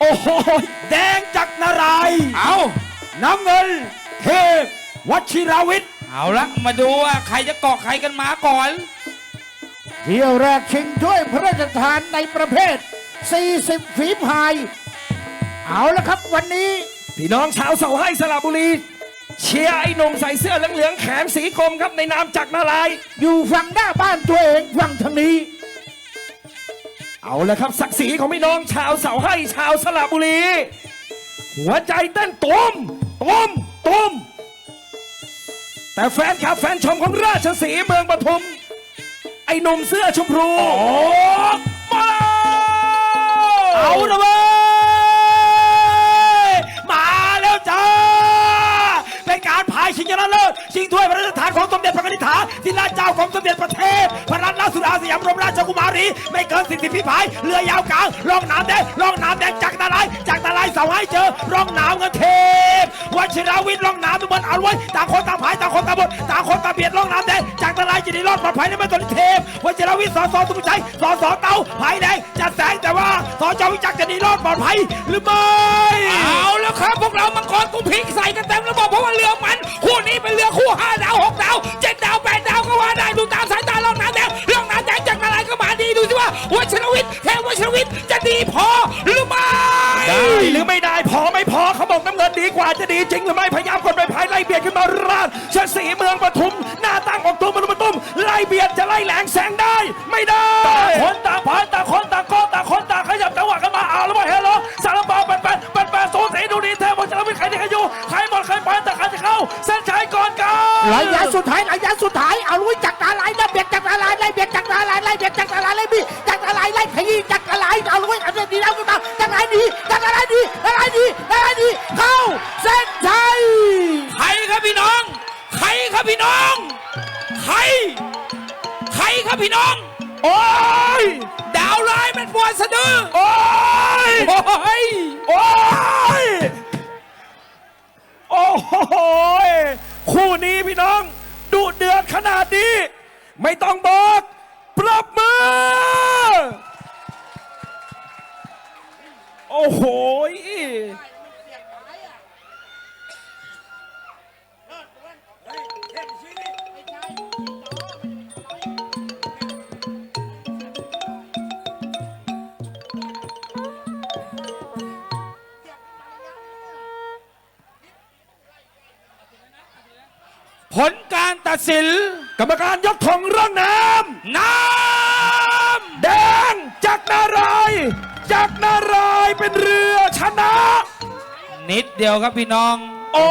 โอ้โห แดงจากนารายณ์เอาน้ำเงิน เทพวชิราวิทย์เอาละมาดูว่าใครจะเกาะใครกันมาก่อน เที่ยวแรกชิงถ้วยพระราชทานในประเภท 40 ฝีพาย เอาละครับวันนี้พี่น้องชาวเสาให้สระบุรี เชียร์ไอ้หนุ่มใส่เสื้อเหลืองๆแขนสีกรมครับในนามจากรนารายณ์อยู่ฝั่งหน้าบ้านตัวเองฝั่งทางนี้ เอาละครับศักดิ์ศรีของพี่น้องชาวเสาให้ชาวสระบุรี หัวใจเต้นตุ้มตุ้มตุ้มแต่แฟนคลับแฟนชมของราชสีห์เมืองปทุม ไอ้หนุ่มเสื้อชมพูมาเอาละเว้ย ที่ราชเจ้าของสมเด็จพระเทพพระรัตนสุดาสยามรมราชกุมารี ไม่เกินสิบสิพิพาย เรือยาวกลางร่องน้ำแดงร่องน้ำแดงจากตาลายจากตาลายเสาให้เจอร่องน้ำเงินเทพวัชิราวิทย์ร่องน้ำเป็นบนเอาไว้ต่างคนต่างพายต่างคนต่างบนต่างคนต่างเบียดร่องน้ำแดงจากตาลายจะได้รอดปลอดภัยในไม่ตนเทพวัชิราวิทย์สอสอสุภชัยสอสอเต้าพายแดงจะแสงแต่ว่าสอจอวิจักรจะหนีรอดปลอดภัยหรือไม่เอาแล้วครับพวกเรามังกรกูพลิกใส่กันเต็มระบบเพราะว่าเรือมันคู่นี้เป็นเรือคู่ห้า วัชรวิทย์แค่วัชรวิทย์จะดีพอหรือไม่ได้หรือไม่ได้พอไม่พอเขาบอกน้ำเงินดีกว่าจะดีจริงหรือไม่พยายามกดไปภายไล่เบียดขึ้นมาราชเชษสีเมืองปทุม หน้าตั้งออกตัวมันมาตุ้มไล่เบียดจะไล่แหลงแสงได้ ไม่ได้ต่างคนต่างพายต่างคนต่างก็ต่างคนต่างขยับจังหวะกันมาเอาแล้วว่าเฮลโลสารบาปันปันปันปันโซสีดูดีเทพจะไม่ใครที่ใครอยู่ใครหมดใครไปแต่ใครจะเข้า เส้นชัยก่อนกันระยะสุดท้ายระยะสุดท้ายเอาลุยจากตาลายไล่เบียดจากตาลายไล่เบียดจากตาลายไล่เบียดจากตาลายไล่บี ขยี้จากตาลายเอาลุยเอาเส้นดีแล้วขึ้นมาจากไหนดีจากตาลายดีตาลายดีตาลายดีเข้าเส้นชัยใครครับพี่น้อง ใครครับพี่น้องใครใครครับพี่น้อง โอ้ยดาวร้ายมันปวดสะดือโอ้ยโอ้ยโอ้ยโอ้โหยคู่นี้พี่น้องดุเดือดขนาดนี้ ไม่ต้องบอกปรบมือ ผลการตัดสิน กรรมการยกธงร่องน้น้ำแดงจากนารายณ์จากนารายณ์เป็นเรือชนะำนิดเดียวครับพี่น้อง โอ้